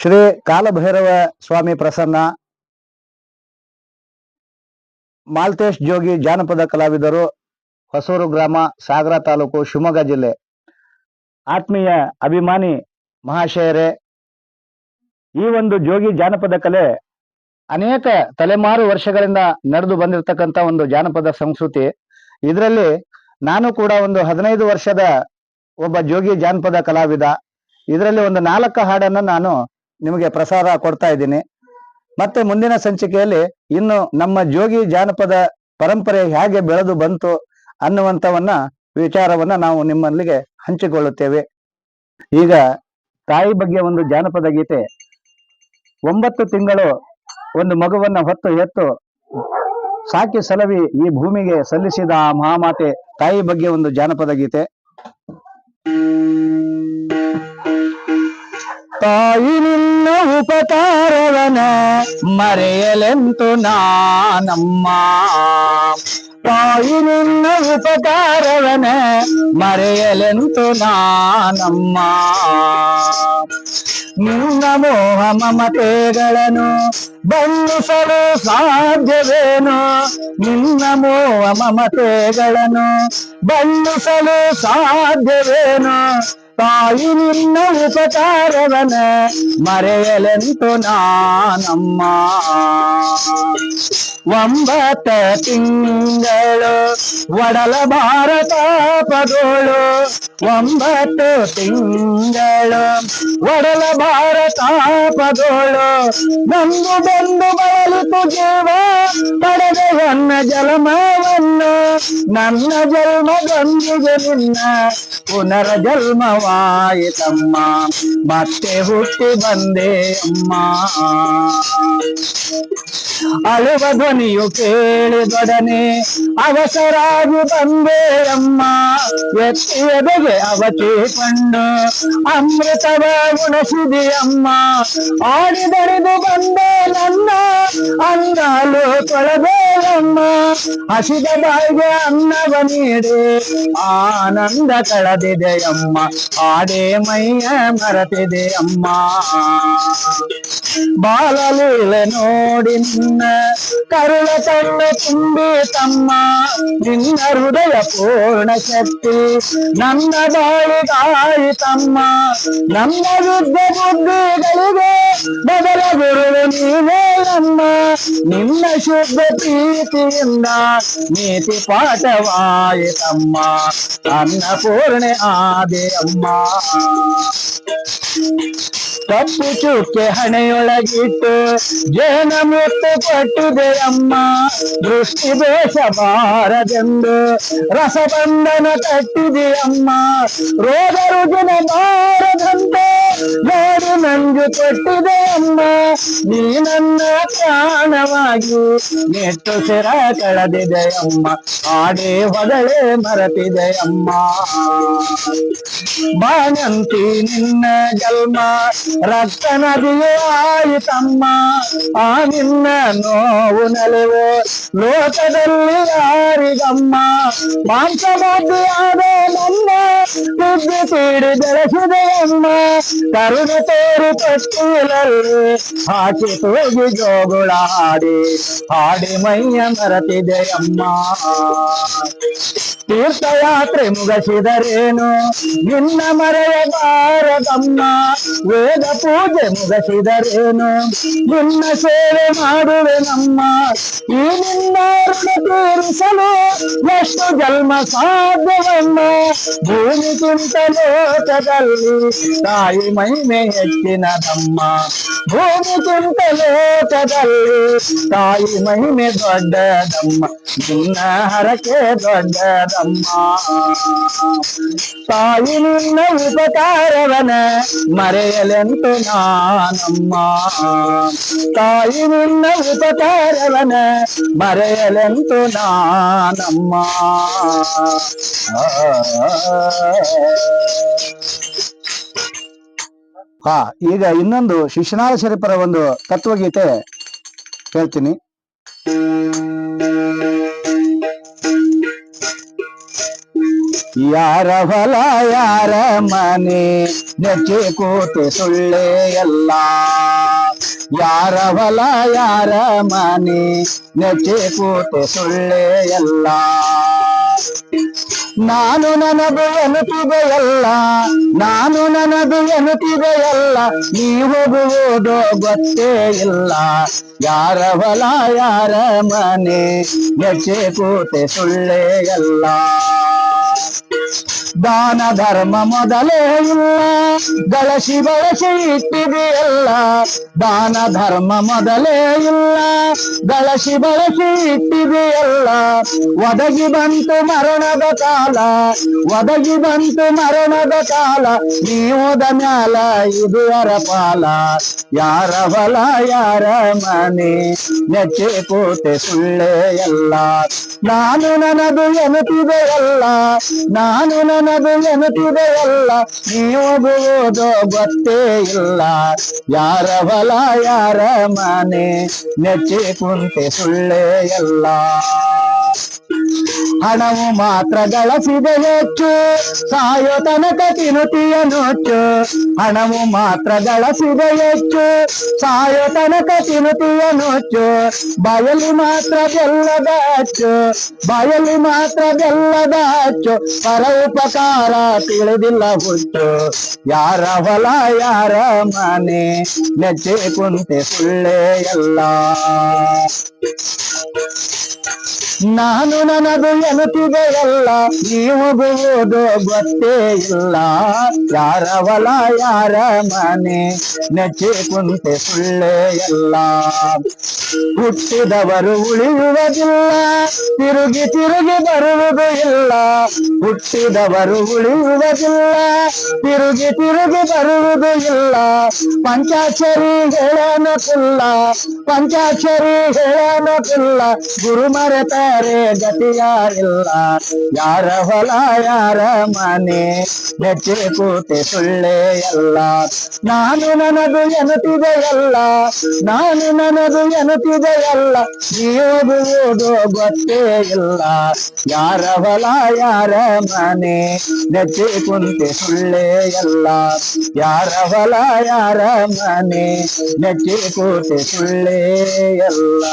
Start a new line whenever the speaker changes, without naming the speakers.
ಶ್ರೀ ಕಾಲಭೈರವ ಸ್ವಾಮಿ ಪ್ರಸನ್ನ, ಮಾಲ್ತೇಶ್ ಜೋಗಿ ಜಾನಪದ ಕಲಾವಿದರು, ಹೊಸೂರು ಗ್ರಾಮ, ಸಾಗರ ತಾಲೂಕು, ಶಿವಮೊಗ್ಗ ಜಿಲ್ಲೆ. ಆತ್ಮೀಯ ಅಭಿಮಾನಿ ಮಹಾಶಯರೇ, ಈ ಒಂದು ಜೋಗಿ ಜಾನಪದ ಕಲೆ ಅನೇಕ ತಲೆಮಾರು ವರ್ಷಗಳಿಂದ ನಡೆದು ಬಂದಿರತಕ್ಕಂತ ಒಂದು ಜಾನಪದ ಸಂಸ್ಕೃತಿ. ಇದರಲ್ಲಿ ನಾನು ಕೂಡ ಒಂದು ಹದಿನೈದು ವರ್ಷದ ಒಬ್ಬ ಜೋಗಿ ಜಾನಪದ ಕಲಾವಿದ. ಇದರಲ್ಲಿ ಒಂದು ನಾಲ್ಕು ಹಾಡನ್ನ ನಾನು ನಿಮಗೆ ಪ್ರಸಾರ ಕೊಡ್ತಾ ಇದ್ದೀನಿ. ಮತ್ತೆ ಮುಂದಿನ ಸಂಚಿಕೆಯಲ್ಲಿ ಇನ್ನು ನಮ್ಮ ಜೋಗಿ ಜಾನಪದ ಪರಂಪರೆ ಹೇಗೆ ಬೆಳೆದು ಬಂತು ಅನ್ನುವಂಥವನ್ನ ವಿಚಾರವನ್ನ ನಾವು ನಿಮ್ಮಲ್ಲಿಗೆ ಹಂಚಿಕೊಳ್ಳುತ್ತೇವೆ. ಈಗ ತಾಯಿ ಬಗ್ಗೆ ಒಂದು ಜಾನಪದ ಗೀತೆ. ಒಂಬತ್ತು ತಿಂಗಳು ಒಂದು ಮಗುವನ್ನ ಹೊತ್ತು ಎತ್ತು ಸಾಕಿ ಸಲವಿ ಈ ಭೂಮಿಗೆ ಸಲ್ಲಿಸಿದ ಆ ಮಹಾಮಾತೆ ತಾಯಿ ಬಗ್ಗೆ ಒಂದು ಜಾನಪದ ಗೀತೆ. ತಾಯಿ ಉಪಕಾರವನ ಮರೆಯಲೆಂತು ನಾನಮ್ಮ. ತಾಯಿ ನಿನ್ನ ಉಪಕಾರವನ ಮರೆಯಲೆಂತು ನಾನಮ್ಮ. ನಿನ್ನ ಮೋಹ ಮಮತೆಗಳನ್ನು ಬಂಧಿಸಲು ಸಾಧ್ಯವೇನು? ನಿನ್ನ ಮೋಹ ಮಮತೆಗಳನ್ನು ಬಂಧಿಸಲು ಸಾಧ್ಯವೇನು? ತಾಯಿ ನಿನ್ನ ಉಪಕಾರವನ ಮರೆಯಲೆಂತು ನಾನಮ್ಮ. ಒಂಬತ್ತ ತಿಂಗಳು, ಒಡಲ ಭಾರತ ಪದೋಳು. ಒಂಬತ್ತು ತಿಂಗಳು, ಒಡಲ ಭಾರತ ಪದೋಳು. ನಂದು ಬಂದು ಬಳಲಿತು ಜೀವ, ಪಡೆದ ನನ್ನ ಜನ್ಮವನ್ನು ನನ್ನ ಜನ್ಮದೊಂದಿಗೆ ನಿನ್ನ ಪುನರ ಜನ್ಮವಾಯಿತಮ್ಮ ಮತ್ತೆ ಹುಟ್ಟಿ ಬಂದೆ ಅಮ್ಮ. ಅಳುವ ಧ್ವನಿಯು ಕೇಳಿದೊಡನೆ ಅವಸರಾಗಿ ಬಂದೆ ಅಮ್ಮ ಎದೆಗೆ ಅವಚಿ ಕಣ್ಣು ಅಮೃತವ ಉಣಸಿದೆ ಅಮ್ಮ ಆಡಿದರಿದು ಬಂದೆ ನನ್ನ ಅಂಗಾಲು ತೊಳೆದೆ ಅಮ್ಮ ಹಸಿದ ಬಾಯಿಗೆ ಅನ್ನವ ನೀಡಿ ಆನಂದ ಕಳೆದಿದೆ ಅಮ್ಮ ಆಡೆ ಮೈಯ ಮರೆತಿದೆ ಅಮ್ಮ ಬಾಲಲೀಲೆ ನೋಡಿ ನಿನ್ನ ಕರುಳ ಕಣ್ಣು ತುಂಬಿ ತಮ್ಮ ನಿನ್ನ ಹೃದಯ ಪೂರ್ಣ ಶಕ್ತಿ ನನ್ನ ಬಾಳಿಗಾಯಿತಮ್ಮ ನಮ್ಮ ಯುದ್ಧ ಬುದ್ಧಿಗಳಿಗೆ ಮೊದಲ ಗುರುವು ನೀವೇ ಅಮ್ಮ ನಿನ್ನ ಶುದ್ಧ ಪ್ರೀತಿಯಿಂದ ನೀತಿ ಪಾಠವಾಯಿತಮ್ಮ ಅನ್ನಪೂರ್ಣೆ ಆದೆ ಅಮ್ಮ ಚುಕ್ಕೆ ಹಣೆಯೊಳಗಿಟ್ಟು ಜೇನ ಮುತ್ತು ಕೊಟ್ಟಿದೆ ಅಮ್ಮ. ದೃಷ್ಟಿ ದೋಷ ಬಾರದೆಂದು ರಸಬಂಧನ ಕಟ್ಟಿದೆ ಅಮ್ಮ. ರೋಗ ರುಜಿನ ಬಾರದಂತೆ ನೋಡಿ ನಂಜು ಕೊಟ್ಟಿದೆ ಅಮ್ಮ. ನೀ ನನ್ನ ಪ್ರಾಣವಾಗಿ ನೆಟ್ಟು ಸಿರ ಕಳೆದಿದೆ ಅಮ್ಮ. ಆಡೇ ಹೊದಳೆ ಮರೆತಿದೆ ಅಮ್ಮ. ಬಾಣಂತಿ ನಿನ್ನ ಜನ್ಮ ರಕ್ತ ನದಿಯೇ ಆಯಿತಮ್ಮ ಆ ನಿನ್ನ ನೋವು ನಲಿವು ಲೋಕದಲ್ಲಿ ಯಾರಿಗಮ್ಮ ಮಾಂಸ ಆದ ನನ್ನ ಬುದ್ಧಿ ತೀಡಿ ಬೆಳೆಸಿದೆ ಅಮ್ಮ ಕರುಣೆ ತೋರಿ ತೊಟ್ಟಿಲಲ್ಲಿ ಹಾಕಿ ತೂಗಿ ಜೋಗುಳ ಹಾಡಿ ಹಾಡಿ ಮೈಯ ಮರೆತಿದೆ ಅಮ್ಮ ತೀರ್ಥಯಾತ್ರೆ ಮುಗಿಸಿದರೇನು ನಿನ್ನ ಮರೆಯಬಾರದಮ್ಮ ವೇದ ಪೂಜೆ ಮುಗಿಸಿದರೇನು? ನಿನ್ನ ಸೇವೆ ಮಾಡುವೆ ನಮ್ಮ ಈ ನಿನ್ನ ಋಣ ತೀರಿಸಲು ಎಷ್ಟು ಜನ್ಮ ಸಾಧ್ಯವಮ್ಮ ಭೂಮಿಗಿಂತ ಲೋಕದಲ್ಲಿ ತಾಯಿ ಮಹಿಮೆ ಹೆಚ್ಚಿನದಮ್ಮ ಭೂಮಿಗಿಂತ ಲೋಕದಲ್ಲಿ ತಾಯಿ ಮಹಿಮೆ ದೊಡ್ಡದಮ್ಮ ನಿನ್ನ ಹರಕೆ ದೊಡ್ಡದಮ್ಮ ತಾಯಿ ನಿನ್ನ ಉಪಕಾರವನ ಮರೆಯಲೆಂತು ನಾನಮ್ಮ ತಾಯಿ ನಿನ್ನ ಉಪಕಾರವನ ಮರೆಯಲೆಂತು ನಾನಮ್ಮ. ಹಾ ಈಗ ಇನ್ನೊಂದು ಶಿಶುನಾಳ ಶರೀಫರ ಒಂದು ತತ್ವಗೀತೆ ಹೇಳ್ತೀನಿ. ಯಾರ ಹೊಲ ಯಾರ ಮನೆ ನೆಚ್ಚಿ ಕೂತು ಸುಳ್ಳೆ ಎಲ್ಲ ಯಾರ ಹೊಲ ಯಾರ ಮನೆ ನೆಚ್ಚಿ ಕೂತು ಸುಳ್ಳೆ ಎಲ್ಲ ನಾನು ನನದು ಎನ್ನುತ್ತಿದೆಯಲ್ಲ ನಾನು ನನದು ಎನ್ನುತ್ತಿದೆಯಲ್ಲ ನೀ ಹೋಗುವುದು ಗೊತ್ತೇ ಇಲ್ಲ ಯಾರ ಹೊಲ ಯಾರ ಮನೆ ನೆಚ್ಚೆ ಕೂತೆ ಸುಳ್ಳೆ ಎಲ್ಲ ದಾನ ಧರ್ಮ ಮೊದಲೇ ಇಲ್ಲ ಗಳಸಿ ಬಳಸಿ ಇಟ್ಟಿದೆಯಲ್ಲ ದಾನ ಧರ್ಮ ಮೊದಲೇ ಇಲ್ಲ ಗಳಸಿ ಬಳಸಿ ಇಟ್ಟಿದೆಯಲ್ಲ ಒದಗಿ ಬಂತು ಮರಣದ ಕಾಲ, ಒದಗಿ ಬಂತು ಮರಣದ ಕಾಲ. ನೀವುದ ಮ್ಯಾಲ ಇದು ಪಾಲ? ಯಾರ ಬಲ ಯಾರ ಮನೆ? ನೆಚ್ಚೆ ಕೋಟೆ ಸುಳ್ಳೆ ಎಲ್ಲ. ನಾನು ನನದು ಎನ್ನುತ್ತಿದೆಯಲ್ಲ ನಾನು ನನದು ಎನ್ನುತ್ತಿದೆಯಲ್ಲ ನೀವು ಹೋಗುವುದು ಗೊತ್ತೇ ಇಲ್ಲ. ಯಾರ ಹೊಲ ಯಾರ ಮನೆ ನೆಚ್ಚಿ ಕುಂತೆ ಸುಳ್ಳೆ ಎಲ್ಲ. ಹಣವು ಮಾತ್ರ ಗಳಿಸಿದೆ ಹೆಚ್ಚು. ಸಾಯೋ ತನಕ ತಿನ್ನುತ್ತೀಯ ನೊಚ್ಚು ಹಣವು ಮಾತ್ರ ಗಳಿಸಿದೆ ಹೆಚ್ಚು. ಸಾಯೋ ತನಕ ತಿನ್ನುತ್ತೀಯ ನೊಚ್ಚು ಬಯಲು ಮಾತ್ರ ಬೆಲ್ಲದ ಅಚ್ಚು ಬಯಲು ಮಾತ್ರ ಬೆಲ್ಲದ ಅಚ್ಚು ಪರ ಉಪಕಾರ ತಿಳಿದಿಲ್ಲ ಹುಟ್ಟು ಯಾರ ಹೊಲ, ಯಾರ ಮನೆ, ನೆಚ್ಚೆ ಕುಂತೆ ಸುಳ್ಳೆ ಎಲ್ಲ. ನಾನು ನನದು ಎನ್ನುತ್ತಿದೆಯಲ್ಲ ನೀವು ಬಿಡುವುದು ಗೊತ್ತೇ ಇಲ್ಲ. ಯಾರ ಹೊಲ, ಯಾರ ಮನೆ, ನೆಚ್ಚಿ ಕುಂತೆ ಸುಳ್ಳೆ ಎಲ್ಲ ಹುಟ್ಟಿದವರು ಉಳಿಯುವುದಿಲ್ಲ, ತಿರುಗಿ ತಿರುಗಿ ಬರುವುದು ಇಲ್ಲ. ಹುಟ್ಟಿದವರು ಉಳಿಯುವುದಿಲ್ಲ, ತಿರುಗಿ ತಿರುಗಿ ಬರುವುದು ಇಲ್ಲ. ಪಂಚಾಕ್ಷರಿ ಹೇಳನ ಕುಲ್ಲ ಪಂಚಾಕ್ಷರಿ ಹೇಳನ ಕುಲ್ಲ ಗುರು ಮರೆತಾರೆ ಗತಿಯಾರಿಲ್ಲ, ಯಾರ ಹೊಲ, ಯಾರ ಮನೆ ನೆಚ್ಚೆ ಕೂತೆ ಸುಳ್ಳೆ ಎಲ್ಲ. ನಾನು ನನದು ಎನ್ನುತ್ತಿದೆಯಲ್ಲ ನಾನು ನನದು ಎನ್ನುತ್ತಿದೆಯಲ್ಲ ನೀವು ಗೊತ್ತೇ ಇಲ್ಲ. ಯಾರ ಹೊಲ, ಯಾರ ಮನೆ ನೆಚ್ಚಿ ಕುಂತೆ ಸುಳ್ಳೆ ಎಲ್ಲ. ಯಾರ ಹೊಲ, ಯಾರ ಮನೆ ನೆಚ್ಚಿ ಕೂತೆ ಸುಳ್ಳೆ ಎಲ್ಲ.